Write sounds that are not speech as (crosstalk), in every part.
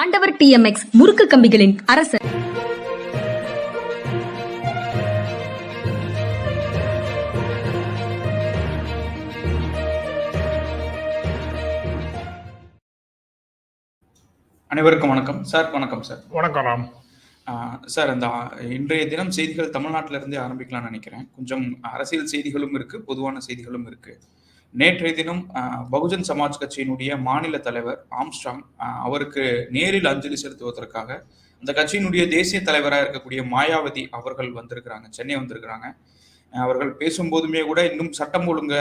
ஆண்டவர் டிஎம்எக்ஸ் முறுக்கு கம்பிகளின் அரசர். அனைவருக்கும் வணக்கம். சார் வணக்கம் சார். வணக்கம் ராம். சார் அந்த இன்றைய தினம் செய்திகள் தமிழ்நாட்டில இருந்தே ஆரம்பிக்கலாம்னு நினைக்கிறேன். கொஞ்சம் அரசியல் செய்திகளும் இருக்கு பொதுவான செய்திகளும் இருக்கு. நேற்றைய தினம் பகுஜன் சமாஜ் கட்சியினுடைய மாநில தலைவர் ஆம்ஸ்ட்ராங் அவருக்கு நேரில் அஞ்சலி செலுத்துவதற்காக அந்த கட்சியினுடைய தேசிய தலைவராக இருக்கக்கூடிய மாயாவதி அவர்கள் வந்திருக்கிறாங்க சென்னை வந்திருக்கிறாங்க. அவர்கள் பேசும்போதுமே கூட இன்னும் சட்டம் ஒழுங்க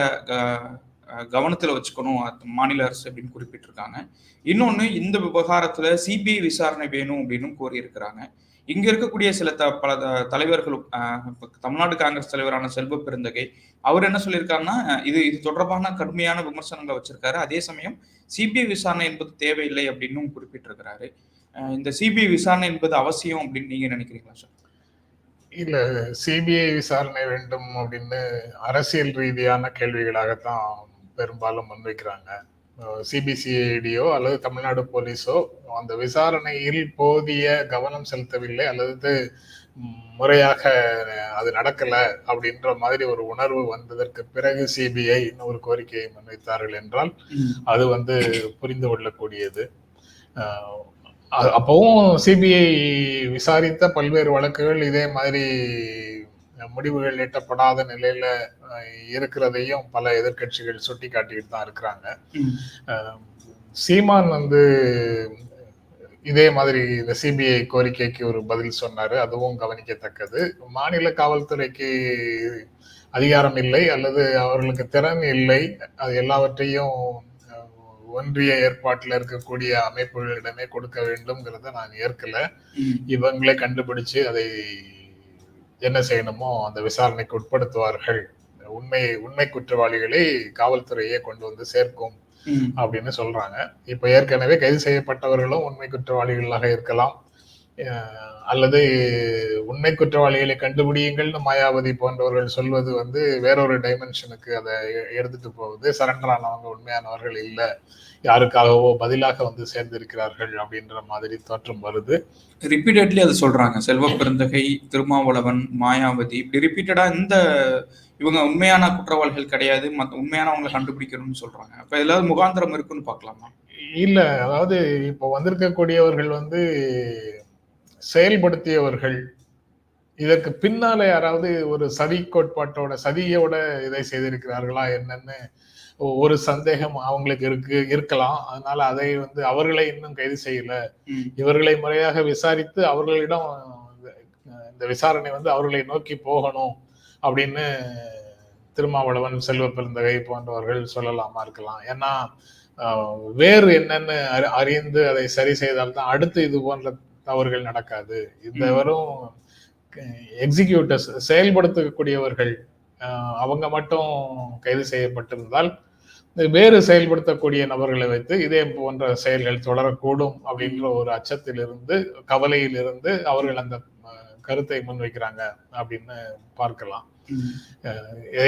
கவனத்தில் வச்சுக்கணும் மாநில அரசு அப்படின்னு குறிப்பிட்டிருக்காங்க. இன்னொன்று இந்த விவகாரத்தில் சிபிஐ விசாரணை வேணும் அப்படின்னு கோரியிருக்கிறாங்க. இங்க இருக்கக்கூடிய சில த பல த- தலைவர்களும் தமிழ்நாடு காங்கிரஸ் தலைவரான செல்வ பெருந்தகை அவர் என்ன சொல்லியிருக்காருன்னா இது இது தொடர்பான கடுமையான விமர்சனங்களை வச்சிருக்காரு. அதே சமயம் சிபிஐ விசாரணை என்பது தேவையில்லை அப்படின்னும் குறிப்பிட்டிருக்கிறாரு. இந்த சிபிஐ விசாரணை என்பது அவசியம் அப்படின்னு நீங்க நினைக்கிறீங்களா சார்? இல்ல சிபிஐ விசாரணை வேண்டும் அப்படின்னு அரசியல் ரீதியான கேள்விகளாகத்தான் பெரும்பாலும் முன்வைக்கிறாங்க. சிபிசிஐடியோ அல்லது தமிழ்நாடு போலீஸோ அந்த விசாரணையில் போதிய கவனம் செலுத்தவில்லை அல்லது முறையாக அது நடக்கல அப்படின்ற மாதிரி ஒரு உணர்வு வந்ததற்கு பிறகு சிபிஐ ஒரு கோரிக்கையை முன்வைத்தார்கள் என்றால் அது வந்து புரிந்து கொள்ளக்கூடியது. அப்பவும் சிபிஐ விசாரித்த பல்வேறு வழக்குகள் இதே மாதிரி முடிவுகள் எட்டப்படாத நிலையில இருக்கிறதையும் பல எதிர்க்கட்சிகள் சுட்டி காட்டிட்டு தான் இருக்கிறாங்க. சீமான் வந்து இதே மாதிரி இந்த சிபிஐ கோரிக்கைக்கு ஒரு பதில் சொன்னாரு. அதுவும் கவனிக்கத்தக்கது. மாநில காவல்துறைக்கு அதிகாரம் இல்லை அல்லது அவர்களுக்கு திறன் இல்லை. அது எல்லாவற்றையும் ஒன்றிய ஏற்பாட்டில் இருக்கக்கூடிய அமைப்புகளிடமே கொடுக்க வேண்டும்ங்கிறத நான் ஏற்கல. இவங்களே கண்டுபிடிச்சு அதை என்ன செய்யணுமோ அந்த விசாரணைக்கு உட்படுத்துவார்கள். உண்மை உண்மை குற்றவாளிகளை காவல்துறையே கொண்டு வந்து சேர்க்கும். அப்படின்னு சொல்றாங்க. இப்ப ஏற்கனவே கைது செய்யப்பட்டவர்களும் உண்மை குற்றவாளிகளாக இருக்கலாம். அல்லது உண்மை குற்றவாளிகளை கண்டுபிடியுங்கள்னு மாயாவதி போன்றவர்கள் சொல்வது வந்து வேறொரு டைமென்ஷனுக்கு அதை எடுத்துட்டு போகுது. சரண்டர் ஆனவங்க உண்மையானவர்கள் இல்ல. யாருக்காகவோ பதிலாக வந்து சேர்ந்திருக்கிறார்கள் அப்படின்ற மாதிரி தோற்றம் வருது. ரிப்பீட்டட்லி அதை சொல்றாங்க. செல்வ பெருந்தகை திருமாவளவன் மாயாவதி. இப்படி ரிப்பீட்டடா இந்த இவங்க உண்மையான குற்றவாளிகள் கிடையாது மத்த உண்மையானவங்களை கண்டுபிடிக்கணும்னு சொல்றாங்க. அப்ப ஏதாவது முகாந்திரம் இருக்குன்னு பார்க்கலாமா? இல்ல அதாவது இப்போ வந்திருக்கக்கூடியவர்கள் வந்து செயல்படுத்தியவர்கள். இதற்கு பின்னால யாராவது ஒரு சதி கோட்பாட்டோட சதியோட இதை செய்திருக்கிறார்களா என்னன்னு ஒரு சந்தேகம் அவங்களுக்கு இருக்கு இருக்கலாம். அதனால அதை வந்து அவர்களை இன்னும் கைது செய்யல. இவர்களை முறையாக விசாரித்து அவர்களிடம் இந்த விசாரணை வந்து அவர்களை நோக்கி போகணும் அப்படின்னு திருமாவளவன் செல்வ பெருந்தகை போன்றவர்கள் சொல்லலாமா இருக்கலாம். ஏன்னா வேறு என்னன்னு அறி- அறிந்து அதை சரி செய்தால்தான் அடுத்து இது போன்ற தவறுகள் நடக்காது இந்த ம். வெறும் எக்ஸிக்யூட்டர்ஸ் செயல்படுத்தக்கூடியவர்கள் அவங்க மட்டும் கைது செய்யப்பட்டிருந்தால் வேறு செயல்படுத்தக்கூடிய நபர்களை வைத்து இதே போன்ற செயல்கள் தொடரக்கூடும் அப்படின்ற ஒரு அச்சத்திலிருந்து கவலையிலிருந்து அவர்கள் அந்த கருத்தை முன்வைக்கிறாங்க அப்படின்னு பார்க்கலாம்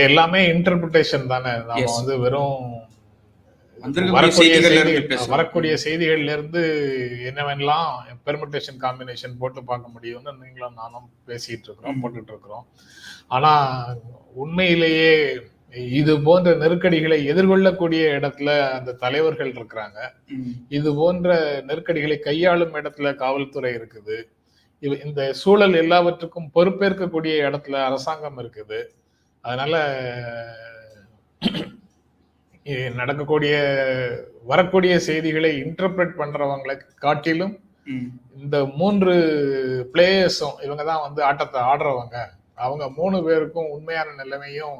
எல்லாமே இன்டர்பிரிட்டேஷன் தானே நாம. வந்து வெறும் வரக்கூடிய செய்திகள்ல இருந்து என்னவெல்லாம் பெர்முட்டேஷன் காம்பினேஷன் போட்டு பார்க்க முடியும்னு நீங்களும் நானும் பேசிட்டு இருக்கிறோம். போட்டுட்டு இருக்கிறோம். ஆனா உண்மையிலேயே இது போன்ற நெருக்கடிகளை எதிர்கொள்ளக்கூடிய இடத்துல அந்த தலைவர்கள் இருக்கிறாங்க. இது போன்ற நெருக்கடிகளை கையாளும் இடத்துல காவல்துறை இருக்குது. இந்த சூழல் எல்லாவற்றுக்கும் பொறுப்பேற்கக்கூடிய இடத்துல அரசாங்கம் இருக்குது. அதனால நடக்கக்கூடிய வரக்கூடிய செய்திகளை இன்டர்பிரட் பண்றவங்களை காட்டிலும். இந்த மூன்று பிளேயர்ஸும் இவங்க தான் வந்து ஆட்டத்தை ஆடுறவங்க. அவங்க மூணு பேருக்கும் உண்மையான நிலைமையும்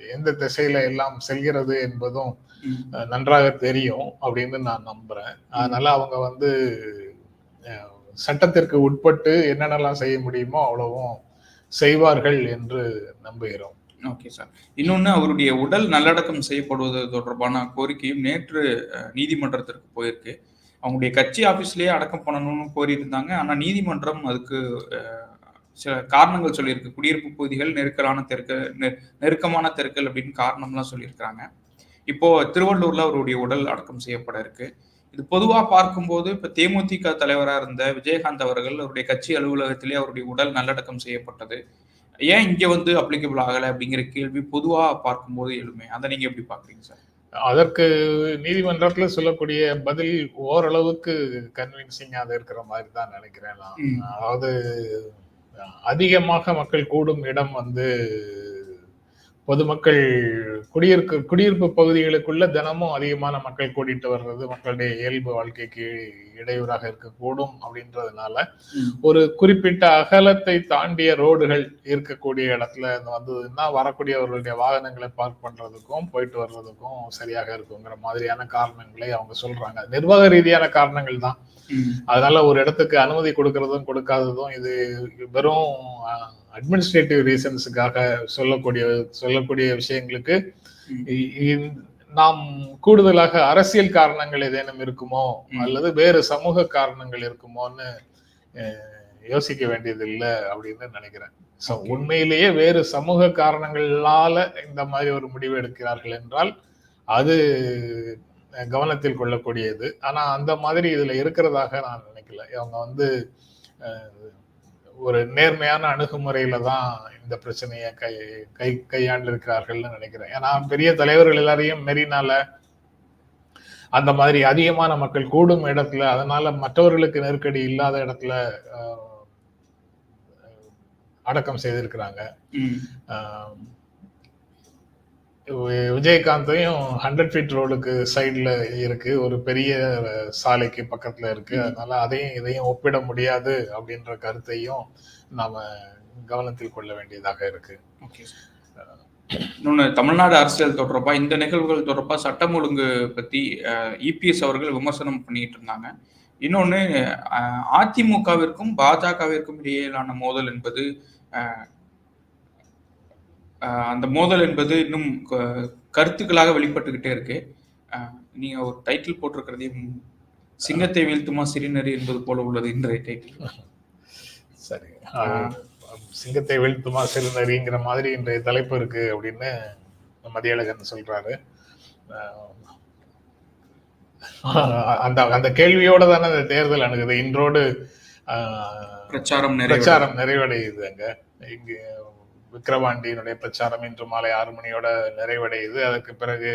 எந்த திசையில எல்லாம் செல்கிறது என்பதும் நன்றாக தெரியும் அப்படின்னு நான் நம்புறேன். அதனால அவங்க வந்து சட்டத்திற்கு உட்பட்டு என்னென்னலாம் செய்ய முடியுமோ அவ்வளவும் செய்வார்கள் என்று நம்புகிறோம். ஓகே சார் இன்னொன்று அவருடைய உடல் நல்லடக்கம் செய்யப்படுவது தொடர்பான கோரிக்கையும் நேற்று நீதிமன்றத்திற்கு போயிருக்கு. அவங்களுடைய கட்சி ஆஃபீஸ்லேயே அடக்கம் பண்ணணும்னு கோரியிருந்தாங்க. ஆனால் நீதிமன்றம் அதுக்கு சில காரணங்கள் சொல்லியிருக்கு. குடியிருப்பு பகுதிகள் நெருக்கலான தெருக்கள் நெருக்கமான தெருக்கள் அப்படின்னு காரணம்லாம் சொல்லியிருக்கிறாங்க. இப்போ திருவள்ளூர்ல அவருடைய உடல் அடக்கம் செய்யப்பட இருக்கு. இது பொதுவாக பார்க்கும்போது இப்போ தேமுதிக தலைவராக இருந்த விஜயகாந்த் அவர்கள் அவருடைய கட்சி அலுவலகத்திலே அவருடைய உடல் நல்லடக்கம் செய்யப்பட்டது. ஏன் இங்க வந்து அப்ளிகபிள் ஆகல அப்படிங்கிற கேள்வி பொதுவா பார்க்கும்போது எழுமே. அதை நீங்க எப்படி பாக்குறீங்க சார்? அதற்கு நீதிமன்றத்துல சொல்லக்கூடிய பதில் ஓரளவுக்கு கன்வின்சிங்காக இருக்கிற மாதிரி தான் நினைக்கிறேன் நான். அதாவது அதிகமாக மக்கள் கூடும் இடம் வந்து பொதுமக்கள் குடியிருப்பு குடியிருப்பு பகுதிகளுக்குள்ள தினமும் அதிகமான மக்கள் கூடிட்டு வர்றது மக்களுடைய இயல்பு வாழ்க்கைக்கு இடையூறாக இருக்கக்கூடும் அப்படின்றதுனால. ஒரு குறிப்பிட்ட அகலத்தை தாண்டிய ரோடுகள் இருக்கக்கூடிய இடத்துல வந்ததுன்னா வரக்கூடியவர்களுடைய வாகனங்களை பார்க் பண்றதுக்கும் போயிட்டு வர்றதுக்கும் சரியாக இருக்குங்கிற மாதிரியான காரணங்களை அவங்க சொல்றாங்க நிர்வாக ரீதியான காரணங்கள் தான். அதனால ஒரு இடத்துக்கு அனுமதி கொடுக்கறதும் கொடுக்காததும் இது வெறும் அட்மினிஸ்ட்ரேட்டிவ் ரீசன்ஸுக்காக சொல்லக்கூடிய சொல்லக்கூடிய விஷயங்களுக்கு நாம் கூடுதலாக அரசியல் காரணங்கள் ஏதேனும் இருக்குமோ. அல்லது வேறு சமூக காரணங்கள் இருக்குமோன்னு யோசிக்க வேண்டியது இல்லை அப்படின்னு நினைக்கிறேன் Okay. உண்மையிலேயே வேறு சமூக காரணங்களால இந்த மாதிரி ஒரு முடிவு எடுக்கிறார்கள் என்றால் அது கவனத்தில் கொள்ளக்கூடியது ஆனா அந்த மாதிரி இதுல இருக்கிறதாக நான் நினைக்கல அவங்க வந்து ஒரு நேர்மையான அணுகுமுறையில தான் இந்த பிரச்சனையை கை கை கையாண்டு இருக்கிறார்கள்னு நினைக்கிறேன். ஏன்னா பெரிய தலைவர்கள் எல்லாரையும் மெரினால அந்த மாதிரி அதிகமான மக்கள் கூடும் இடத்துல அதனால மற்றவர்களுக்கு நெருக்கடி இல்லாத இடத்துல அடக்கம் செய்திருக்கிறாங்க. விஜயகாந்தையும் ஹண்ட்ரட் ஃபீட் ரோடுக்கு சைடுல இருக்கு ஒரு பெரிய சாலைக்கு பக்கத்துல இருக்கு. அதனால அதையும் இதையும் ஒப்பிட முடியாது அப்படின்ற கருத்தையும் நாம கவனத்தில் கொள்ள வேண்டியதாக இருக்கு. இன்னொன்னு தமிழ்நாடு அரசியல் தொடர்பா இந்த நிகழ்வுகள் தொடர்பா சட்டம் ஒழுங்கு பத்தி இபிஎஸ் அவர்கள் விமர்சனம் பண்ணிட்டு இருந்தாங்க இன்னொன்னு அஹ், அதிமுகவிற்கும் பாஜகவிற்கும் இடையிலான மோதல் என்பது அந்த மோதல் என்பது இன்னும் கருத்துக்களாக வெளிப்பட்டுக்கிட்டே இருக்கு. அஹ், நீங்க ஒரு டைட்டில் போட்டிருக்கிறதையும் சிங்கத்தை வீழ்த்துமா சிறுநரி என்பது போல உள்ளது இன்றைய டைட்டில் சரி. சிங்கத்தை வீழ்த்துமா சிறுநரிங்கிற மாதிரி இன்றைய தலைப்பு இருக்கு அப்படின்னு மதியழகன் சொல்றாரு. அந்த அந்த கேள்வியோட தானே அந்த தேர்தல் அணுகுது. இன்றோடு பிரச்சாரம் பிரச்சாரம் நிறைவடையுது அங்க. இங்க விக்கிரவாண்டியினுடைய பிரச்சாரம் இன்று மாலை ஆறு மணியோட நிறைவடையுது. அதற்கு பிறகு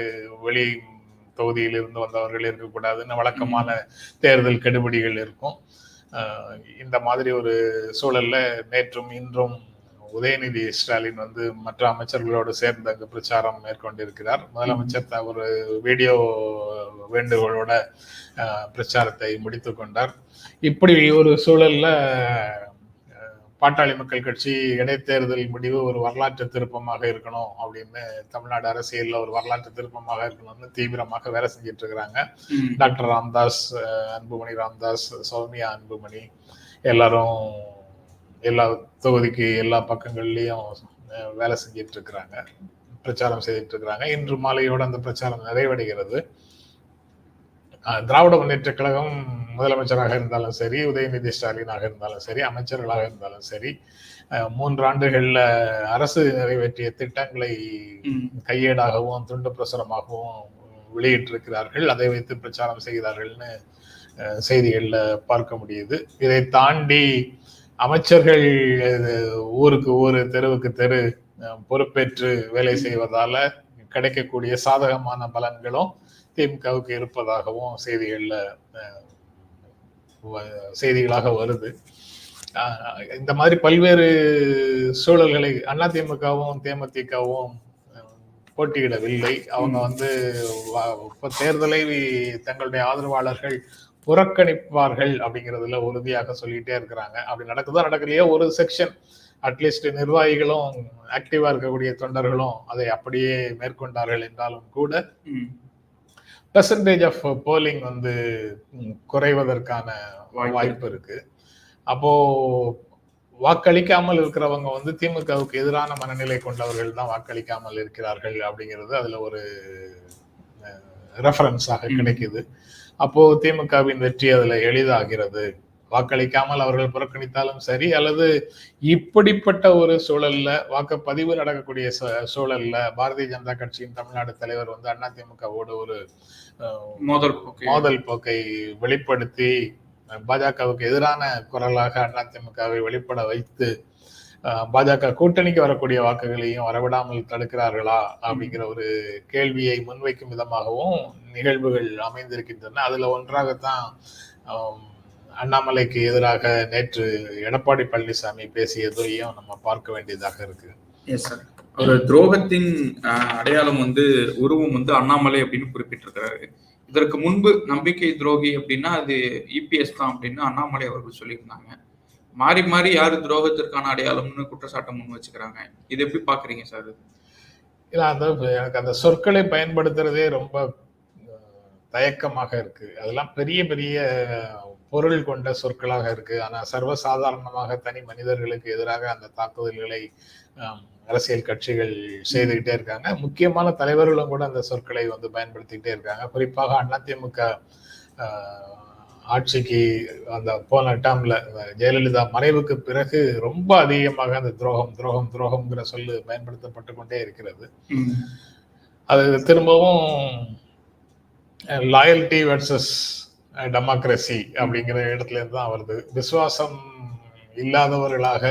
வெளி தொகுதியில் இருந்து வந்தவர்கள் இருக்கக்கூடாதுன்னு வழக்கமான தேர்தல் கெடுபிடிகள் இருக்கும். இந்த மாதிரி ஒரு சூழல்ல நேற்றும் இன்றும் உதயநிதி ஸ்டாலின் வந்து மற்ற அமைச்சர்களோடு சேர்ந்து அங்கு பிரச்சாரம் மேற்கொண்டிருக்கிறார். முதலமைச்சர் ஒரு வீடியோ வேண்டுகோளோட பிரச்சாரத்தை முடித்துக் கொண்டார். இப்படி ஒரு சூழல்ல பாட்டாளி மக்கள் கட்சி இடைத்தேர்தல் முடிவு ஒரு வரலாற்று திருப்பமாக இருக்கணும் அப்படின்னு தமிழ்நாடு அரசியல்ல ஒரு வரலாற்று திருப்பமாக இருக்கணும்னு தீவிரமாக வேலை செஞ்சிட்டு இருக்கிறாங்க. டாக்டர் ராம்தாஸ் அன்புமணி ராம்தாஸ் சௌமியா அன்புமணி எல்லாரும் எல்லா தொகுதிக்கு எல்லா பக்கங்கள்லயும் வேலை செஞ்சிட்டு இருக்கிறாங்க. பிரச்சாரம் செய்துட்டு இருக்கிறாங்க. இன்று மாலையோட அந்த பிரச்சாரம் நிறைவடைகிறது. திராவிட முன்னேற்ற கழகம் முதலமைச்சராக இருந்தாலும் சரி உதயநிதி ஸ்டாலினாக இருந்தாலும் சரி அமைச்சர்களாக இருந்தாலும் சரி மூன்று ஆண்டுகள்ல அரசு நிறைவேற்றிய திட்டங்களை. கையேடாகவும் துண்டு பிரசுரமாகவும் வெளியிட்டிருக்கிறார்கள். அதை வைத்து பிரச்சாரம் செய்கிறார்கள்னு செய்திகள்ல பார்க்க முடியுது. இதை தாண்டி அமைச்சர்கள் ஊருக்கு ஊரு தெருவுக்கு தெரு பொறுப்பேற்று வேலை செய்வதால கிடைக்கக்கூடிய சாதகமான பலன்களும் திமுகவுக்கு இருப்பதாகவும் செய்திகள்ல செய்திகளாக வருது இந்த மாதிரி பல்வேறு சூழல்களை அதிமுகவும் தேமுதிகவும் போட்டியிடவில்லை அவங்க. வந்து தேர்தலை தங்களுடைய ஆதரவாளர்கள் புறக்கணிப்பார்கள் அப்படிங்கிறதுல உறுதியாக சொல்லிட்டே இருக்கிறாங்க அப்படி நடக்குதோ நடக்கலையோ ஒரு செக்ஷன் அட்லீஸ்ட் நிர்வாகிகளும் ஆக்டிவா இருக்கக்கூடிய தொண்டர்களும் அதை அப்படியே மேற்கொண்டார்கள் என்றாலும் கூட. பெர்சன்டேஜ் ஆஃப் போலிங் வந்து குறைவதற்கான வாய்ப்பு இருக்கு. அப்போ வாக்களிக்காமல் இருக்கிறவங்க வந்து திமுகவுக்கு எதிரான மனநிலை கொண்டவர்கள் தான் வாக்களிக்காமல் இருக்கிறார்கள் அப்படிங்கிறது அதுல ஒரு ரெஃபரன்ஸாக. கிடைக்குது. அப்போ திமுகவின் வெற்றி அதுல எளிதாகிறது. வாக்களிக்காமல் அவர்கள் புறக்கணித்தாலும் சரி அல்லது இப்படிப்பட்ட ஒரு சூழல்ல வாக்குப்பதிவு நடக்கக்கூடிய சூழல்ல பாரதிய ஜனதா கட்சியின் தமிழ்நாடு தலைவர் வந்து அதிமுகவோடு ஒரு மோதல் மோதல் போக்கை வெளிப்படுத்தி பாஜகவுக்கு எதிரான குரலாக அதிமுகவை வெளிப்பட வைத்து பாஜக கூட்டணிக்கு வரக்கூடிய வாக்குகளையும் வரவிடாமல் தடுக்கிறார்களா அப்படிங்கிற ஒரு கேள்வியை முன்வைக்கும் விதமாகவும் நிகழ்வுகள் அமைந்திருக்கின்றன. அதுல ஒன்றாகத்தான் அண்ணாமலைக்கு எதிராக நேற்று எடப்பாடி பழனிசாமி பேசியதையும் நம்ம பார்க்க வேண்டியதாக இருக்கு. எஸ் சார் ஒரு துரோகத்தின் அடையாளம் வந்து உருவம் வந்து அண்ணாமலை அப்படின்னு குறிப்பிட்டிருக்கிறாரு. இதற்கு முன்பு நம்பிக்கை துரோகி அப்படின்னா அது இபிஎஸ் தான் அப்படின்னு அண்ணாமலை அவர்கள் சொல்லியிருந்தாங்க. மாறி மாறி யாரு துரோகத்திற்கான அடையாளம்னு குற்றச்சாட்டை முன் வச்சுக்கிறாங்க? இது எப்படி பாக்குறீங்க சார் இல்ல அந்த எனக்கு அந்த சொற்களை பயன்படுத்துறதே ரொம்ப தயக்கமாக இருக்கு. அதெல்லாம் பெரிய பெரிய பொருள் கொண்ட சொற்களாக இருக்கு. ஆனா சர்வசாதாரணமாக தனி மனிதர்களுக்கு எதிராக அந்த தாக்குதல்களை அரசியல் கட்சிகள் செய்துகிட்டே இருக்காங்க. முக்கியமான தலைவர்களும் கூட அந்த சொற்களை வந்து பயன்படுத்திக்கிட்டே இருக்காங்க. குறிப்பாக அதிமுக ஆட்சிக்கு அந்த போன டேர்ம்ல ஜெயலலிதா மறைவுக்கு பிறகு ரொம்ப அதிகமாக அந்த துரோகம் துரோகம் துரோகம்ங்கிற சொல்லு பயன்படுத்தப்பட்டு கொண்டே இருக்கிறது. அது திரும்பவும் லாயல்டி வர்சஸ் டெமோக்ரஸி அப்படிங்கிற இடத்துல இருந்து தான் வருது. விசுவாசம் இல்லாதவர்களாக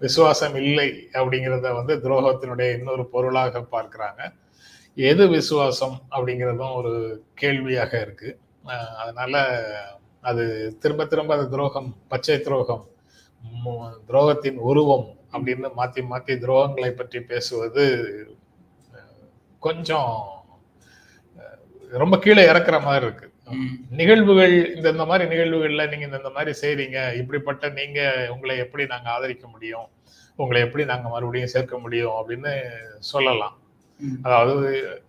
விசுவாசம் இல்லை அப்படிங்கிறத வந்து துரோகத்தினுடைய இன்னொரு பொருளாக பார்க்கிறாங்க. எது விசுவாசம் அப்படிங்கிறதும் ஒரு கேள்வியாக இருக்கு. அதனால அது திரும்ப திரும்ப அது துரோகம் பச்சை துரோகம் துரோகத்தின் உருவம் அப்படின்னு மாத்தி மாத்தி துரோகங்களை பற்றி பேசுவது கொஞ்சம் ரொம்ப கீழே இறக்குற மாதிரி இருக்கு. நிகழ்வுகள் இந்த இந்த மாதிரி நிகழ்வுகள்ல நீங்க இந்த மாதிரி செய்றீங்க. இப்படிப்பட்ட நீங்க உங்களை எப்படி நாங்க ஆதரிக்க முடியும்? உங்களை எப்படி நாங்க மறுபடியும் சேர்க்க முடியும்? அப்படின்னு சொல்லலாம். அதாவது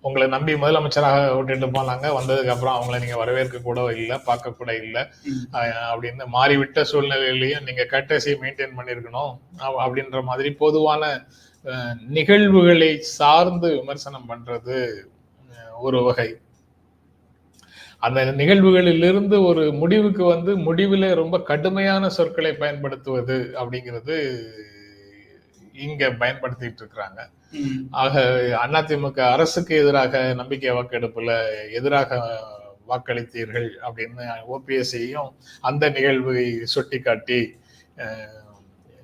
உங்களை நம்பி முதலமைச்சராக விட்டுட்டு போனாங்க. வந்ததுக்கு அப்புறம் அவங்கள நீங்க வரவேற்க கூட இல்லை பார்க்க கூட இல்லை. அப்படின்னு மாறிவிட்ட சூழ்நிலையிலையும் நீங்க கட்டசி மெயின்டைன் பண்ணியிருக்கணும். அப்- அப்படின்ற மாதிரி பொதுவான நிகழ்வுகளை சார்ந்து விமர்சனம் பண்றது ஒரு வகை. அந்த நிகழ்வுகளிலிருந்து ஒரு முடிவுக்கு வந்து முடிவுல ரொம்ப கடுமையான சொற்களை பயன்படுத்துவது அப்படிங்கிறது இங்க பயன்படுத்திட்டு இருக்கிறாங்க ஆக அதிமுக அரசுக்கு எதிராக நம்பிக்கை வாக்கெடுப்புல எதிராக வாக்களித்தீர்கள் அப்படின்னு ஓபிஎஸ்சியும் அந்த நிகழ்வை சுட்டிக்காட்டி அஹ்,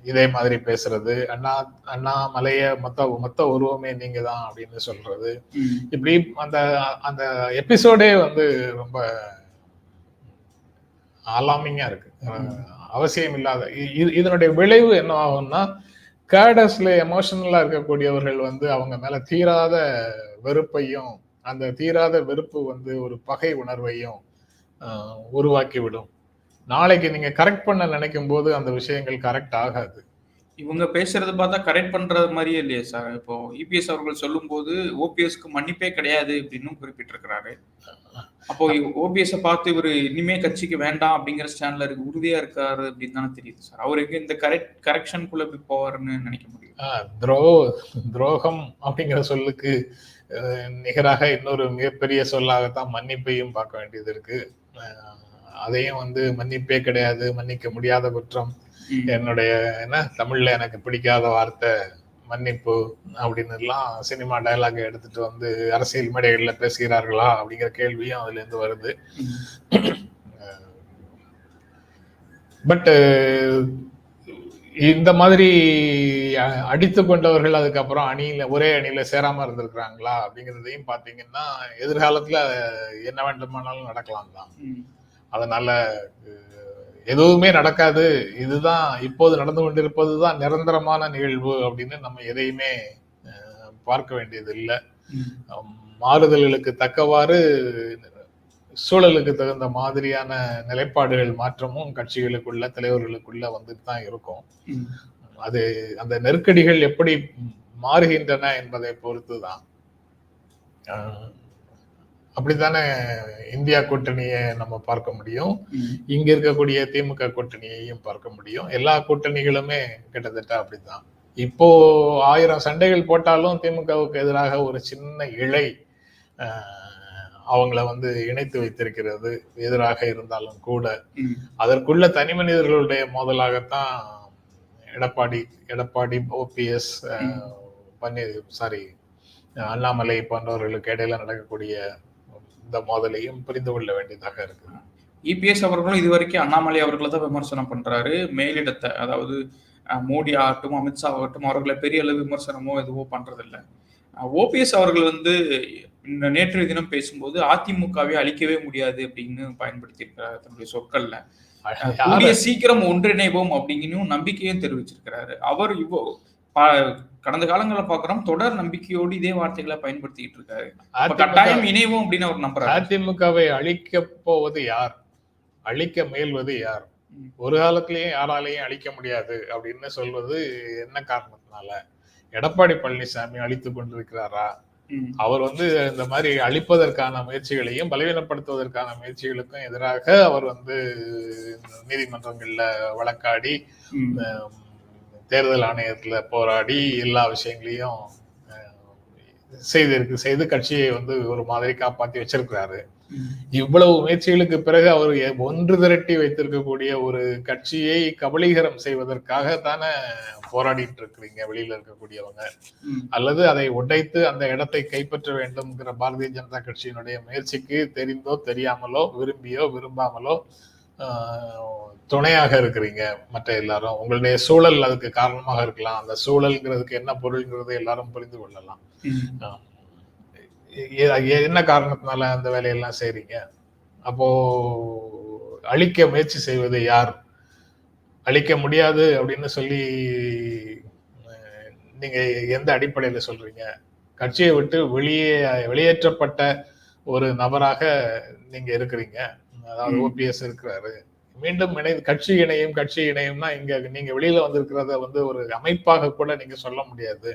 இதே மாதிரி பேசுறது அண்ணா அண்ணாமலைய மொத்த மொத்த உருவமே நீங்க தான் அப்படின்னு சொல்றது. இப்படி அந்த அந்த எபிசோடே வந்து ரொம்ப அலாமிங்கா இருக்கு. அவசியம் இல்லாத இதனுடைய விளைவு என்ன ஆகும்னா கேடஸ்ல எமோஷனலா இருக்கக்கூடியவர்கள் வந்து அவங்க மேல தீராத வெறுப்பையும் அந்த தீராத வெறுப்பு வந்து ஒரு பகை உணர்வையும் ஆஹ், உருவாக்கி விடும் நாளைக்கு நீங்க கரெக்ட் பண்ண நினைக்கும் போது அந்த விஷயங்கள் கரெக்ட் ஆகாது. இவங்க பேசுறது பார்த்தா கரெக்ட் பண்றது மாதிரியே இல்லையே சார். இப்போ இபிஎஸ் அவர்கள் சொல்லும்போது ஓபிஎஸ்க்கு மன்னிப்பே கிடையாது அப்படின்னு குறிப்பிட்டிருக்கிறாரு. அப்போ ஓபிஎஸ் பார்த்து இவர் இனிமே கட்சிக்கு வேண்டாம் அப்படிங்கிற ஸ்டாண்ட்ல இருக்கு உறுதியா இருக்காரு அப்படின்னு தானே தெரியுது சார். அவருக்கு இந்த கரெக்ட் கரெக்ஷனுக்குள்ள எப்படி போவாருன்னு நினைக்க முடியும். துரோ துரோகம் அப்படிங்கிற சொல்லுக்கு நிகராக இன்னொரு மிகப்பெரிய சொல்லாகத்தான் மன்னிப்பையும் பார்க்க வேண்டியது இருக்கு. அதையும் வந்து மன்னிப்பே கிடையாது மன்னிக்க முடியாத குற்றம். என்னுடைய என்ன தமிழ்ல எனக்கு பிடிக்காத வார்த்தை மன்னிப்பு அப்படின்னு எல்லாம் சினிமா டயலாக் எடுத்துட்டு வந்து அரசியல் மேடைகள்ல பேசுகிறார்களா அப்படிங்கிற கேள்வியும் அதுல இருந்து வருது ம். பட் இந்த மாதிரி அடித்து கொண்டவர்கள் அதுக்கப்புறம் அணியில ஒரே அணியில சேராம இருந்திருக்கிறாங்களா அப்படிங்கிறதையும் பாத்தீங்கன்னா எதிர்காலத்துல என்ன வேண்டுமானாலும் நடக்கலாம் தான். அதனால எதுவுமே நடக்காது இதுதான் இப்போது நடந்து கொண்டிருப்பதுதான் நிரந்தரமான நிகழ்வு அப்படின்னு நம்ம எதையுமே பார்க்க வேண்டியது இல்லை. மாறுதல்களுக்கு தக்கவாறு சூழலுக்கு தகுந்த மாதிரியான நிலைப்பாடுகள் மாற்றமும் கட்சிகளுக்குள்ள தலைவர்களுக்குள்ள வந்துட்டு தான் இருக்கும். அது அந்த நெருக்கடிகள் எப்படி மாறுகின்றன என்பதை பொறுத்து தான் அப்படித்தானே இந்தியா கூட்டணியை நம்ம பார்க்க முடியும்? இங்க இருக்கக்கூடிய திமுக கூட்டணியையும் பார்க்க முடியும். எல்லா கூட்டணிகளுமே கிட்டத்தட்ட அப்படித்தான். இப்போ ஆயிரம் சண்டைகள் போட்டாலும் திமுகவுக்கு எதிராக ஒரு சின்ன இழை அவங்கள வந்து இணைத்து வைத்திருக்கிறது. எதிராக இருந்தாலும் கூட. அதற்குள்ள தனி மனிதர்களுடைய மோதலாகத்தான் எடப்பாடி எடப்பாடி ஓபிஎஸ் பன்னீர் சாரி அண்ணாமலை போன்றவர்களுக்கு இடையில நடக்கக்கூடிய இந்த மோதலையும் புரிந்து கொள்ள வேண்டியதாக இருக்கு இபிஎஸ் அவர்களும் இது வரைக்கும் அண்ணாமலை அவர்களை தான் விமர்சனம் பண்றாரு. மேலிடத்தை அதாவது மோடி ஆகட்டும் அமித்ஷா ஆகட்டும் அவர்களை பெரிய அளவு விமர்சனமோ எதுவோ பண்றதில்ல. ஓபிஎஸ் அவர்கள் வந்து இந்த நேற்றைய தினம் பேசும்போது அதிமுகவை அழிக்கவே முடியாது அப்படின்னு பயன்படுத்தியிருக்கிறார் தன்னுடைய சொற்கள்ல. சீக்கிரம் ஒன்றிணைவோம் அப்படிங்கன்னு நம்பிக்கையும் தெரிவிச்சிருக்கிறாரு. அவர் இவ்வளோ கடந்த காலங்களில் பார்க்கிறோம் தொடர் நம்பிக்கையோடு இதே வார்த்தைகளை பயன்படுத்திட்டு இருக்காரு. கட்டாயம் இணைவோம் அப்படின்னு அவர் நம்புறாரு. அதிமுகவை அழிக்க போவது யார்? அழிக்க முயல்வது யார். ஒரு காலத்திலயும் யாராலையும் அழிக்க முடியாது அப்படின்னு சொல்வது என்ன காரணத்தினால? எடப்பாடி பழனிசாமி அழித்துக் கொண்டிருக்கிறாரா? அவர் வந்து இந்த மாதிரி அழிப்பதற்கான முயற்சிகளையும் பலவீனப்படுத்துவதற்கான முயற்சிகளுக்கும் எதிராக அவர் வந்து நீதிமன்றங்கள்ல வழக்காடி தேர்தல் ஆணையத்துல போராடி எல்லா விஷயங்களையும் செய்திருக்கு செய்து கட்சியை வந்து ஒரு மாதிரி காப்பாத்தி வச்சிருக்கிறாரு. இவ்வளவு முயற்சிகளுக்கு பிறகு அவர் ஒன்று திரட்டி வைத்திருக்கக்கூடிய ஒரு கட்சியை கபலீகரம் செய்வதற்காக தானே போராடிட்டு இருக்கிறீங்க வெளியில இருக்கக்கூடியவங்க. அல்லது அதை உடைத்து அந்த இடத்தை கைப்பற்ற வேண்டும்ங்கிற பாரதிய ஜனதா கட்சியினுடைய முயற்சிக்கு தெரிந்தோ தெரியாமலோ விரும்பியோ விரும்பாமலோ ஆஹ், துணையாக இருக்கிறீங்க மற்ற எல்லாரும். உங்களுடைய சூழல் அதுக்கு காரணமாக இருக்கலாம். அந்த சூழல்ங்கிறதுக்கு என்ன பொருள்ங்கிறதை எல்லாரும் புரிந்து கொள்ளலாம். என்ன காரணத்தினால அந்த வேலையெல்லாம் செய்றீங்க? அப்போ அழிக்க முயற்சி செய்வது யார்? அழிக்க முடியாது அப்படின்னு சொல்லி நீங்க எந்த அடிப்படையில சொல்றீங்க? கட்சியை விட்டு வெளியே வெளியேற்றப்பட்ட ஒரு நபராக நீங்க இருக்கிறீங்க. அதாவது. ஓபிஎஸ் இருக்கிறாரு. மீண்டும் இணை கட்சி இணையும் கட்சி இணையும்னா இங்க நீங்க வெளியில வந்திருக்கிறத வந்து ஒரு அமைப்பாக கூட நீங்க சொல்ல முடியாது.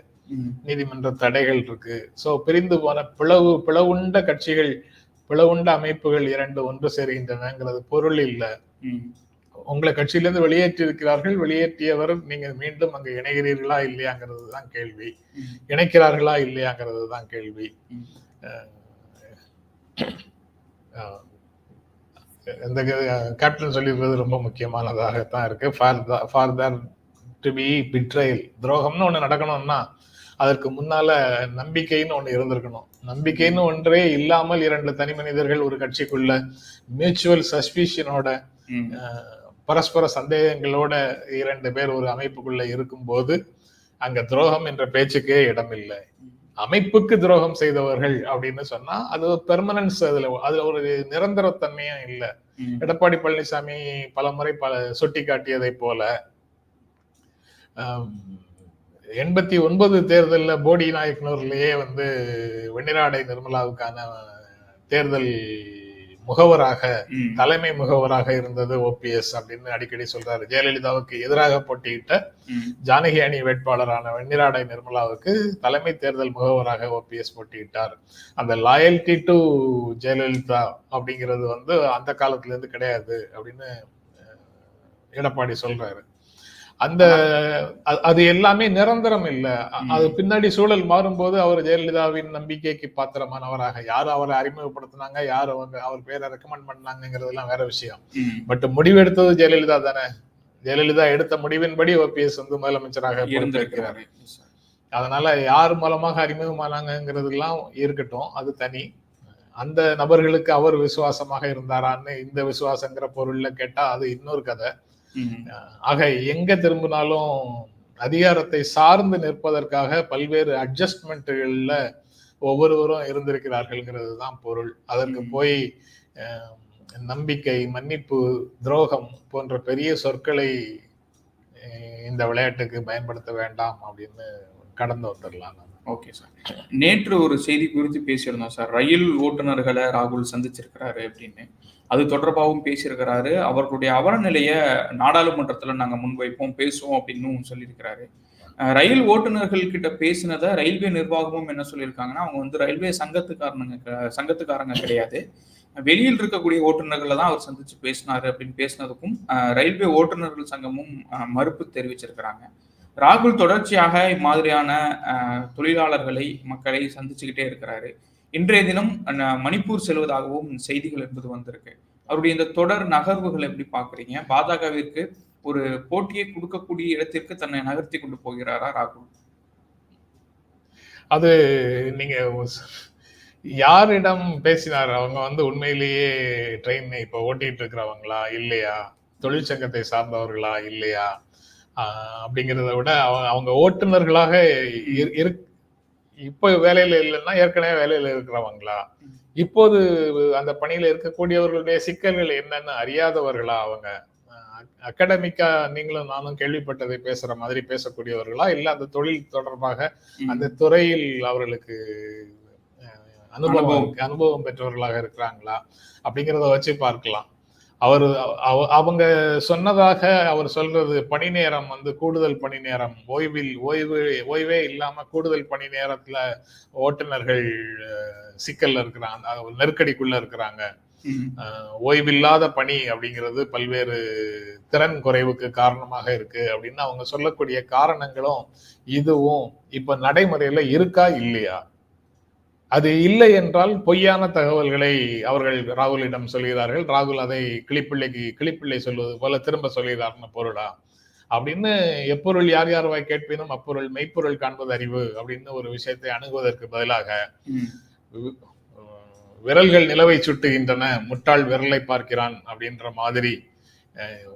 நீதிமன்ற தடைகள் இருக்கு. சோ பிரிந்து போன பிளவு பிளவுண்ட கட்சிகள் பிளவுண்ட அமைப்புகள் இரண்டு ஒன்று சேருகின்றனங்கிறது பொருள் இல்ல. உங்களை கட்சியிலிருந்து வெளியேற்றி இருக்கிறார்கள் வெளியேற்றியவர் நீங்க மீண்டும் அங்க இணைகிறீர்களா இல்லையாங்கிறது தான் கேள்வி. இணைக்கிறார்களா இல்லையாங்கிறது தான் கேள்வி. இந்த கேப்டன் சொல்லியிருக்கிறது ரொம்ப முக்கியமானதாகத்தான் இருக்கு. For there to be betrayal துரோகம்னு ஒண்ணு நடக்கணும்னா அதற்கு முன்னால நம்பிக்கைன்னு ஒண்ணு இருந்திருக்கணும். நம்பிக்கைன்னு ஒன்றே இல்லாமல் இரண்டு தனி மனிதர்கள் ஒரு கட்சிக்குள்ள மியூச்சுவல் சஸ்பிஷனோட பரஸ்பர சந்தேகங்களோட இரண்டு பேர் ஒரு அமைப்புக்குள்ள இருக்கும்போது அங்க துரோகம் என்ற பேச்சுக்கே இடமில்லை. அமைப்புக்கு துரோகம் செய்தவர்கள் அப்படின்னு சொன்னா அது பெர்மனன்ஸ் அதுல அதுல ஒரு நிரந்தரத்தன்மையும் இல்ல. எடப்பாடி பழனிசாமி பலமுறை பல சுட்டி காட்டியதை போல எண்பத்தி ஒன்பது தேர்தல்ல போடி நாயக்கனூர்லயே வந்து வெண்ணிராடை நிர்மலாவுக்கான தேர்தல் முகவராக தலைமை முகவராக இருந்தது ஓபிஎஸ் அப்படின்னு அடிக்கடி சொல்றாரு. ஜெயலலிதாவுக்கு எதிராக போட்டியிட்ட ஜானகி அணி வேட்பாளரான வெண்ணிராடை நிர்மலாவுக்கு தலைமை தேர்தல் முகவராக ஓபிஎஸ் போட்டியிட்டார். அந்த லாயல்டி டு ஜெயலலிதா அப்படிங்கிறது வந்து அந்த காலத்துல இருந்து கிடையாது அப்படின்னு எடப்பாடி சொல்றாரு. அந்த அது எல்லாமே நிரந்தரம் இல்ல. அது பின்னாடி சூழல் மாறும்போது அவர் ஜெயலலிதாவின் நம்பிக்கைக்கு பாத்திரமானவராக. யார் அவரை அறிமுகப்படுத்தினாங்க யார் அவங்க அவர் பேரை ரெக்கமெண்ட் பண்ணாங்கிறதெல்லாம் வேற விஷயம். பட் முடிவெடுத்தது ஜெயலலிதா தானே. ஜெயலலிதா எடுத்த முடிவின்படி ஓபிஎஸ் வந்து முதலமைச்சராக இருந்திருக்கிறாரு. அதனால யார் மூலமாக அறிமுகமானாங்கிறதுலாம் இருக்கட்டும் அது தனி. அந்த நபர்களுக்கு அவர் விசுவாசமாக இருந்தாரான்னு இந்த விசுவாசங்கிற பொருள்ல கேட்டா அது இன்னொரு கதை. ஆக எங்க திரும்பினாலும் அதிகாரத்தை சார்ந்து நிற்பதற்காக பல்வேறு அட்ஜஸ்ட்மெண்ட்டுகள்ல ஒவ்வொருவரும் இருந்திருக்கிறார்கள்ங்கிறது தான் பொருள் அதற்கு. போய் நம்பிக்கை மன்னிப்பு துரோகம் போன்ற பெரிய சொற்களை இந்த விளையாட்டுக்கு பயன்படுத்த வேண்டாம் அப்படின்னு கடந்து வந்துடலாம். ஓகே சார் நேற்று ஒரு செய்தி குறித்து பேசியிருந்தோம் சார் ரயில் ஓட்டுநர்களை ராகுல் சந்திச்சிருக்கிறாரு அப்படின்னு. அது தொடர்பாகவும் பேசியிருக்கிறாரு. அவர்களுடைய அவரநிலையை நாடாளுமன்றத்தில் நாங்கள் முன்வைப்போம் பேசுவோம் அப்படின்னு சொல்லியிருக்கிறாரு. ரயில் ஓட்டுநர்கள் கிட்ட பேசினதை ரயில்வே நிர்வாகமும் என்ன சொல்லியிருக்காங்கன்னா அவங்க வந்து ரயில்வே சங்கத்துக்காரனுங்க க- சங்கத்துக்காரங்க கிடையாது. வெளியில் இருக்கக்கூடிய ஓட்டுநர்களை தான் அவர் சந்திச்சு பேசினாரு அப்படின்னு பேசினதுக்கும் ரயில்வே ஓட்டுநர்கள் சங்கமும் மறுப்பு தெரிவிச்சிருக்கிறாங்க. ராகுல் தொடர்ச்சியாக இம்மாதிரியான தொழிலாளர்களை மக்களை சந்திச்சுக்கிட்டே இருக்கிறாரு. இன்றைய தினம் மணிப்பூர் செல்வதாகவும் செய்திகள் என்பது வந்திருக்கு. அவருடைய இந்த தொடர் நகர்வுகள் எப்படி பாக்குறீங்க பாஜகவிற்கு ஒரு போட்டியை கொடுக்கக்கூடிய இடத்திற்கு தன்னை நகர்த்தி கொண்டு போகிறாரா ராகுல்? அது நீங்க யாரிடம் பேசினார்? அவங்க வந்து உண்மையிலேயே ட்ரெயின் இப்ப ஓட்டிட்டு இருக்கிறவங்களா? இல்லையா? தொழிற்சங்கத்தை சார்ந்தவர்களா? இல்லையா? அப்படிங்கிறத விட அவங்க அவங்க ஓட்டுநர்களாக இப்போ வேலையில இல்லைன்னா ஏற்கனவே வேலையில இருக்கிறவங்களா? இப்போது அந்த பணியில இருக்கக்கூடியவர்களுடைய சிக்கல்கள் என்னன்னு அறியாதவர்களா அவங்க? அகாடமிக்கா நீங்களும் நானும் கேள்விப்பட்டதை பேசுற மாதிரி பேசக்கூடியவர்களா? இல்ல அந்த தொழில் தொடர்பாக. அந்த துறையில் அவர்களுக்கு அனுபவம். அனுபவம் பெற்றவர்களாக இருக்கிறாங்களா? அப்படிங்கிறத வச்சு பார்க்கலாம். அவர் அவ- அவங்க சொன்னதாக அவர் சொல்றது பணி நேரம் வந்து கூடுதல் பணி நேரம் ஓய்வில் ஓய்வு ஓய்வே இல்லாம கூடுதல் பணி நேரத்துல ஓட்டுநர்கள் சிக்கல்ல இருக்கிறாங்க நெருக்கடிக்குள்ள இருக்கிறாங்க. ஓய்வில்லாத பணி அப்படிங்கிறது பல்வேறு திறன் குறைவுக்கு காரணமாக இருக்கு அப்படின்னு அவங்க சொல்லக்கூடிய காரணங்களும் இதுவும் இப்ப நடைமுறையில இருக்கா இல்லையா? அது இல்லை என்றால் பொய்யான தகவல்களை அவர்கள் ராகுலிடம் சொல்கிறார்கள். ராகுல் அதை கிளிப்பிள்ளைக்கு கிளிப்பிள்ளை சொல்வது போல திரும்ப சொல்கிறார்னு பொருளா? அப்படின்னு எப்பொருள் யார் யார் வாய் கேட்பினும் அப்பொருள் மெய்ப்பொருள் காண்பது அறிவு அப்படின்னு ஒரு விஷயத்தை அணுகுவதற்கு பதிலாக விரல்கள் நிலவை சுட்டுகின்றன. முட்டாள் விரலை பார்க்கிறான் அப்படின்ற மாதிரி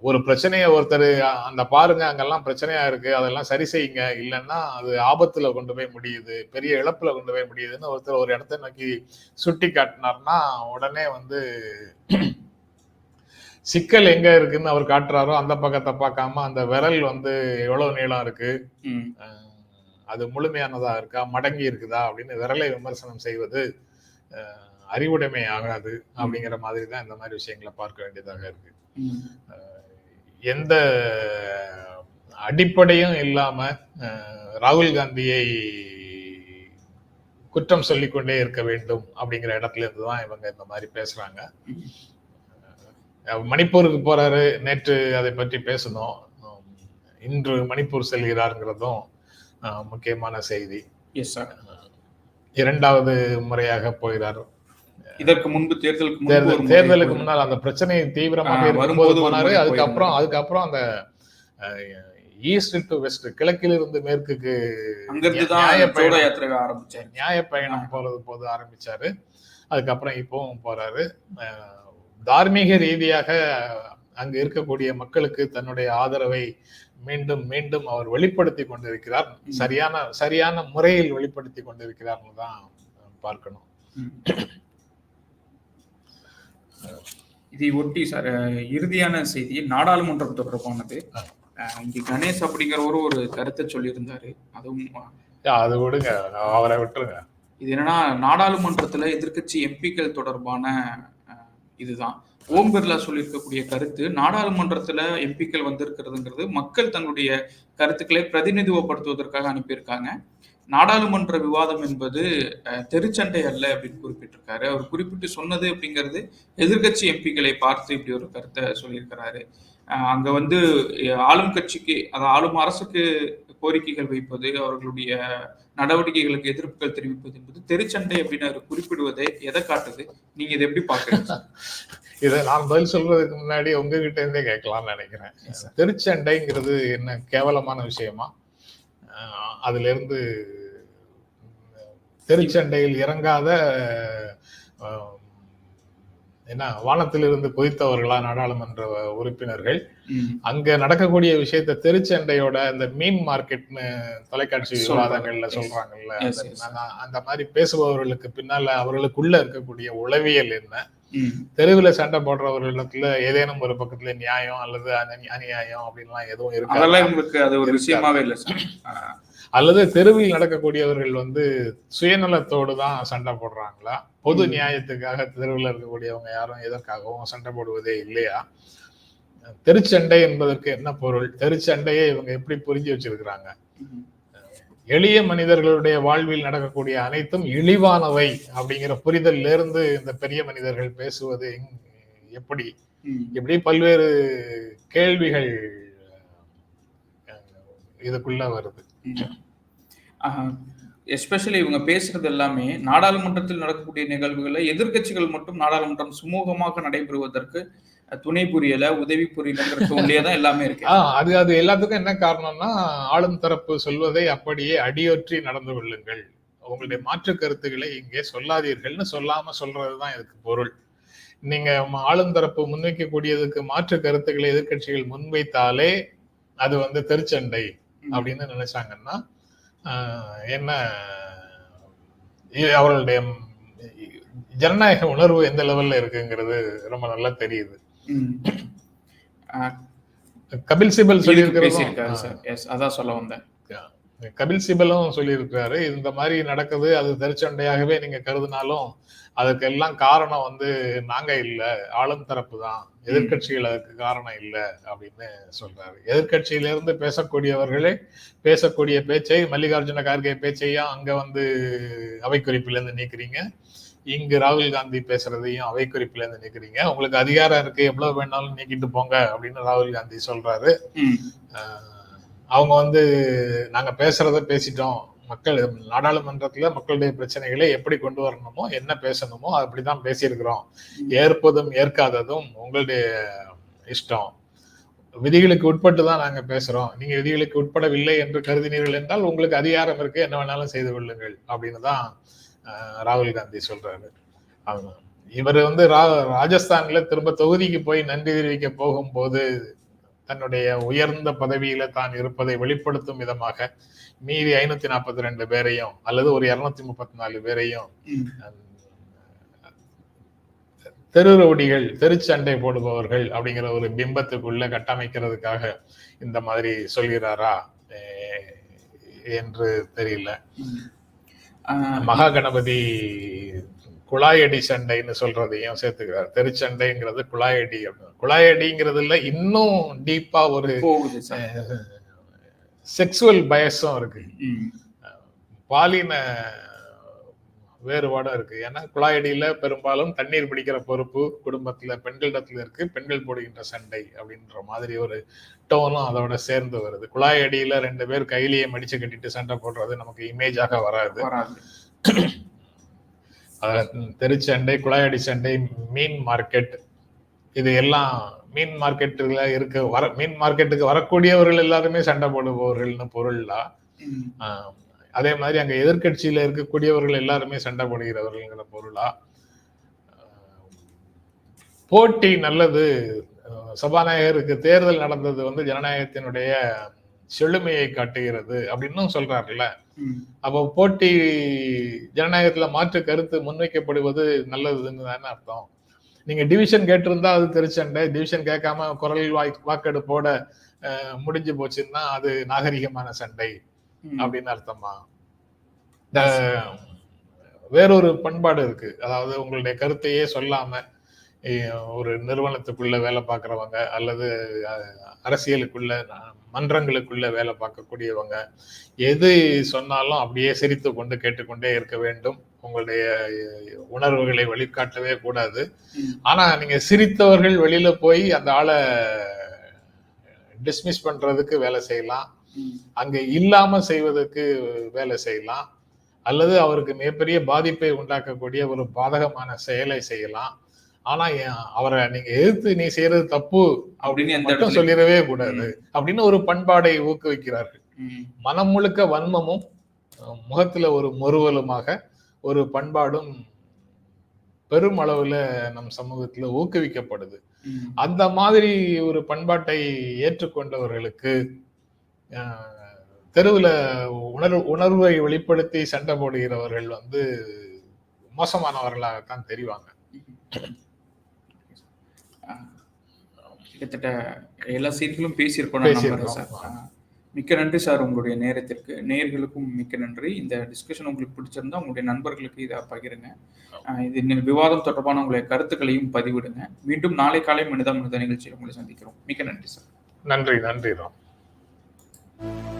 ஒரு பிரச்சனையை ஒருத்தர் அந்த பாருங்க அங்கெல்லாம் பிரச்சனையா இருக்கு அதெல்லாம் சரி செய்யுங்க. இல்லைன்னா அது ஆபத்துல கொண்டு போய் முடியுது பெரிய இழப்புல கொண்டு போய் முடியுதுன்னு ஒருத்தர் ஒரு இடத்தை நோக்கி சுட்டி காட்டினார்னா உடனே வந்து (clears throat) சிக்கல் எங்க இருக்குன்னு அவர் காட்டுறாரோ அந்த பக்கத்தை பார்க்காம அந்த விரல் வந்து எவ்வளவு நீளம் இருக்கு? அது முழுமையானதா இருக்கா? மடங்கி இருக்குதா? அப்படின்னு விரலை விமர்சனம் செய்வது அறிவுடைமை ஆகாது அப்படிங்கிற மாதிரி தான் இந்த மாதிரி விஷயங்களை பார்க்க வேண்டியதாக இருக்கு. எந்த அடிப்படையும் இல்லாம ராகுல் காந்தியை குற்றம் சொல்லிக்கொண்டே இருக்க வேண்டும் அப்படிங்கிற இடத்துல இருந்து தான் இவங்க இந்த மாதிரி பேசுறாங்க. மணிப்பூருக்கு போறாரு. நேற்று அதை பற்றி பேசணும். இன்று மணிப்பூர் செல்கிறாருங்கிறதும் முக்கியமான செய்தி. இரண்டாவது முறையாக போகிறார். இதற்கு முன்பு தேர்தலுக்கு தேர்தலுக்கு முன்னால் அந்த பிரச்சனை தீவிரமாக வரும்போது போனாரு. அதுக்கப்புறம். அதுக்கப்புறம் அந்த ஈஸ்ட் டு வெஸ்ட் கிழக்கிலிருந்து மேற்குக்கு அங்கிருந்து தான் ஆரம்பிச்சாரு. நியாய பயணம் போறது போது ஆரம்பிச்சாரு. அதுக்கப்புறம் இப்பவும் போறாரு. தார்மீக ரீதியாக அங்கு இருக்கக்கூடிய மக்களுக்கு தன்னுடைய ஆதரவை மீண்டும் மீண்டும் அவர் வெளிப்படுத்தி கொண்டிருக்கிறார். சரியான சரியான முறையில் வெளிப்படுத்தி கொண்டிருக்கிறார்னு தான் பார்க்கணும். இதை ஒட்டி சார் இறுதியான செய்தி நாடாளுமன்றம் தொடர்பானது. இங்க கணேஷ் அப்படிங்கிறவரு ஒரு கருத்தை சொல்லியிருந்தாரு. அதுவும் அது விடுங்க. அவரை விட்டுருங்க. இது என்னன்னா நாடாளுமன்றத்துல எதிர்க்கட்சி எம்பிக்கள் தொடர்பான இதுதான். ஓம் பிர்லா சொல்லியிருக்கக்கூடிய கருத்து நாடாளுமன்றத்துல எம்பிக்கள் வந்திருக்கிறதுங்கிறது மக்கள் தன்னுடைய கருத்துக்களை பிரதிநிதித்துவப்படுத்துவதற்காக அனுப்பியிருக்காங்க. நாடாளுமன்ற விவாதம் என்பது தெருச்சண்டை அல்ல அப்படின்னு குறிப்பிட்டிருக்காரு. அவர் குறிப்பிட்டு சொன்னது அப்படிங்கிறது எதிர்க்கட்சி எம்பிக்களை பார்த்து இப்படி ஒரு கருத்தை சொல்லியிருக்கிறாரு. அங்க வந்து ஆளும் கட்சிக்கு அதாவது ஆளும் அரசுக்கு கோரிக்கைகள் வைப்பது அவர்களுடைய நடவடிக்கைகளுக்கு எதிர்ப்புகள் தெரிவிப்பது என்பது தெருச்சண்டை அப்படின்னு அவர் குறிப்பிடுவதை எதை காட்டுது? நீங்க இதை எப்படி பாக்குறீங்க (laughs) இதை நான் பதில் சொல்றதுக்கு முன்னாடி உங்ககிட்ட இருந்தே கேட்கலாம்னு நினைக்கிறேன். திருச்சண்டைங்கிறது என்ன கேவலமான விஷயமா? அஹ் அதுல இருந்து திருச்சண்டையில் இறங்காத என்ன வானத்திலிருந்து குதித்தவர்களா நாடாளுமன்ற உறுப்பினர்கள். அங்க நடக்கக்கூடிய விஷயத்த திருச்சண்டையோட இந்த மீன் மார்க்கெட்னு தொலைக்காட்சி. விவாதங்கள்ல. சொல்றாங்கல்ல. அந்த- மாதிரி பேசுபவர்களுக்கு பின்னால அவர்களுக்குள்ள இருக்கக்கூடிய உளவியல் என்ன? தெருவுல சண்டை போடுறவர்களிடத்துல ஏதேனும் ஒரு பக்கத்துல நியாயம் அல்லது அநியாயம் அப்படின்லாம் எதுவும் அதெல்லாம் இருக்காது உங்களுக்கு அது ஒரு. விஷயமாவே இல்லை சார். அல்லது தெருவில் நடக்கக்கூடியவர்கள் வந்து சுயநலத்தோடு தான் சண்டை போடுறாங்களா? பொது. நியாயத்துக்காக தெருவில் இருக்கக்கூடியவங்க யாரும் எதற்காகவும் சண்டை போடுவதே இல்லையா? தெருச்சண்டை என்பதற்கு என்ன பொருள்? தெருச்சண்டையை இவங்க எப்படி புரிஞ்சு வச்சிருக்கிறாங்க? எளிய மனிதர்களுடைய வாழ்வில் நடக்கக்கூடிய அனைத்தும் இழிவானவை அப்படிங்கிற புரிதல்ல இருந்து இந்த பெரிய மனிதர்கள் பேசுவது எப்படி? ம். இப்படி பல்வேறு கேள்விகள் இதுக்குள்ள வருது. ஆஹ், எஸ்பெஷலி இவங்க பேசுறது எல்லாமே நாடாளுமன்றத்தில் நடக்கக்கூடிய நிகழ்வுகளை எதிர்க்கட்சிகள் மட்டும் நாடாளுமன்றம் சுமூகமாக நடைபெறுவதற்கு துணை புரியல உதவி புரியலங்கிற டோன்லயே தான் எல்லாமே இருக்கு. அது அது எல்லாத்துக்கும் என்ன காரணம்னா ஆளும் தரப்பு சொல்வதை அப்படியே அடியொற்றி நடந்து கொள்ளுங்கள். உங்களுடைய மாற்று கருத்துக்களை இங்கே சொல்லாதீர்கள்னு சொல்லாம சொல்றதுதான் இதுக்கு பொருள். நீங்க ஆளும் தரப்பு முன்வைக்கக்கூடியதுக்கு மாற்று கருத்துக்களை எதிர்க்கட்சிகள் முன்வைத்தாலே அது வந்து தெருச்சண்டை அப்படின்னு நினைச்சாங்கன்னா என்ன அவர்களுடைய ஜனநாயக உணர்வு எந்த லெவல்ல இருக்குங்கிறது ரொம்ப நல்லா தெரியுது. கபில் சிபல் பேசியிருக்காரு சார். எஸ் அதான் சொல்ல வந்தேன். கபில் சிபலும் சொல்லியிருக்காரு இந்த மாதிரி நடக்குது அது தெருச்சண்டையாகவே நீங்க கருதினாலும் அதுக்கெல்லாம் காரணம் வந்து நாங்க இல்ல ஆளும் தரப்பு தான். எதிர்க்கட்சிகள் அதுக்கு காரணம் இல்ல அப்படின்னு சொல்றாரு. எதிர்க்கட்சியில இருந்து பேசக்கூடியவர்களே பேசக்கூடிய பேச்சை மல்லிகார்ஜுன கார்கே பேச்சையும் அங்க வந்து அவை குறிப்பில இருந்து நீக்குறீங்க. இங்கு ராகுல் காந்தி பேசுறதையும் அவை குறிப்பில இருந்து நீக்குறீங்க. உங்களுக்கு அதிகாரம் இருக்கு எவ்வளவு வேணாலும் நீக்கிட்டு போங்க அப்படின்னு ராகுல் காந்தி சொல்றாரு. அவங்க வந்து நாங்க பேசுறத பேசிட்டோம். மக்கள் நாடாளுமன்றத்துல மக்களுடைய பிரச்சனைகளை எப்படி கொண்டு வரணுமோ என்ன பேசணுமோ அப்படிதான் பேசியிருக்கிறோம். ஏற்பதும் ஏற்காததும் உங்களுடைய இஷ்டம். விதிகளுக்கு உட்பட்டு தான் நாங்க பேசுறோம். நீங்க விதிகளுக்கு உட்படவில்லை என்று கருதினீர்கள் என்றால் உங்களுக்கு அதிகாரம் இருக்கு என்ன வேணாலும் செய்து கொள்ளுங்கள் அப்படின்னு தான் ராகுல் காந்தி சொல்றாரு ஆமா. இவர் வந்து ரா- ராஜஸ்தான்ல திரும்ப தொகுதிக்கு போய் நன்றி தெரிவிக்க போகும்போது தன்னுடைய உயர்ந்த பதவியில தான் இருப்பதை வெளிப்படுத்தும் விதமாக மீதி ஐநூத்தி நாற்பத்தி ரெண்டு பேரையும் அல்லது ஒரு இருநூத்தி முப்பத்தி நாலு பேரையும். தெரு ரவுடிகள் தெருச்சண்டை போடுபவர்கள் அப்படிங்கிற ஒரு பிம்பத்துக்குள்ள கட்டமைக்கிறதுக்காக இந்த மாதிரி சொல்கிறாரா என்று தெரியல மகா கணபதி குழாயடி சண்டைன்னு சொல்றதையும் சேர்த்துக்கிறார் தெருச்சண்டைங்கிறது குழாயடி அப்படின்னு. குழாயடிங்கிறதுல இன்னும் டீப்பா ஒரு செக்ஸுவல் பயஸும் இருக்கு. பாலின வேறுபாடும் இருக்கு. ஏன்னா குழாயடியில பெரும்பாலும் தண்ணீர் பிடிக்கிற பொறுப்பு குடும்பத்துல பெண்களிடத்துல இருக்கு. பெண்கள் போடுகின்ற சண்டை அப்படின்ற மாதிரி ஒரு டோனும் அதோட சேர்ந்து வருது. குழாயடியில ரெண்டு பேர் கையிலேயே மடிச்சு கட்டிட்டு சண்டை போடுறது நமக்கு இமேஜாக வராது. தெருச்சண்டை குழாயடி சண்டை மீன் மார்க்கெட் இது எல்லாம் மீன் மார்க்கெட்டுல இருக்க வர மீன் மார்க்கெட்டுக்கு வரக்கூடியவர்கள் எல்லாருமே சண்டை போடுபவர்கள்னு பொருள்லா ம். ஆஹ் அதே மாதிரி அங்க எதிர்க்கட்சியில இருக்கக்கூடியவர்கள் எல்லாருமே சண்டை போடுகிறவர்கள்ங்கிற பொருளா போட்டி நல்லது சபாநாயகருக்கு தேர்தல் நடந்தது வந்து ஜனநாயகத்தினுடைய செழுமையை காட்டுகிறது அப்படின்னும் சொல்றாருல்ல. அப்போ போட்டி ஜனநாயகத்துல மாற்று கருத்து முன்வைக்கப்படுவது நல்லதுன்னு தானே அர்த்தம் நீங்க டிவிஷன் கேட்டிருந்தா அது திருச்சண்டை டிவிஷன் கேட்காம குரல் வாய் வாக்கெடுப்போட முடிஞ்சு போச்சுன்னா அது நாகரிகமான சண்டை. அப்படின்னு அர்த்தமா? இந்த வேறொரு பண்பாடு இருக்கு. அதாவது உங்களுடைய கருத்தையே சொல்லாம ஒரு நிறுவனத்துக்குள்ள வேலை பார்க்கறவங்க அல்லது அரசியலுக்குள்ள மன்றங்களுக்குள்ள வேலை பார்க்கக்கூடியவங்க எது சொன்னாலும் அப்படியே சிரித்து கொண்டு கேட்டுக்கொண்டே இருக்க வேண்டும். உங்களுடைய உணர்வுகளை வெளிக்காட்டவே கூடாது. ம். ஆனா நீங்க சிரித்தவர்கள் வெளியில போய் அந்த ஆளை டிஸ்மிஸ் பண்றதுக்கு வேலை செய்யலாம். அங்க இல்லாம செய்வதற்கு வேலை செய்யலாம். அல்லது அவருக்கு மிகப்பெரிய பாதிப்பை உண்டாக்கக்கூடிய ஒரு பாதகமான செயலை செய்யலாம். ஆனா அவரை நீங்க எதிர்த்து நீ செய்யறது தப்பு அப்படின்னு சொல்லிடவே கூடாது அப்படின்னு ஒரு பண்பாடை ஊக்குவிக்கிறார்கள். மனம் முழுக்க வன்மமும் முகத்துல ஒரு முறுவலுமாக ஒரு பண்பாடும் பெரும் அளவுல நம் சமூகத்துல ஊக்குவிக்கப்படுது. அந்த மாதிரி ஒரு பண்பாட்டை ஏற்றுக்கொண்டவர்களுக்கு தெருவுல உணர்வு உணர்வை வெளிப்படுத்தி சண்டை போடுகிறவர்கள் வந்து மோசமானவர்களாகத்தான் தெரிவாங்க. கிட்டத்தட்ட எல்லா செய்திகளும் பேசியிருக்கோம். சார். மிக்க நன்றி சார் உங்களுடைய நேரத்திற்கு. நேயர்களுக்கும் மிக்க நன்றி. இந்த டிஸ்கஷன் உங்களுக்கு பிடிச்சிருந்தா உங்களுடைய நண்பர்களுக்கு இதை பகிருங்க. இது விவாதம் தொடர்பான உங்களுடைய கருத்துக்களையும் பதிவிடுங்க. மீண்டும் நாளை காலை மனிதா மனித நிகழ்ச்சியில் உங்களை சந்திக்கிறோம். மிக்க நன்றி சார். நன்றி நன்றி ராம். Thank you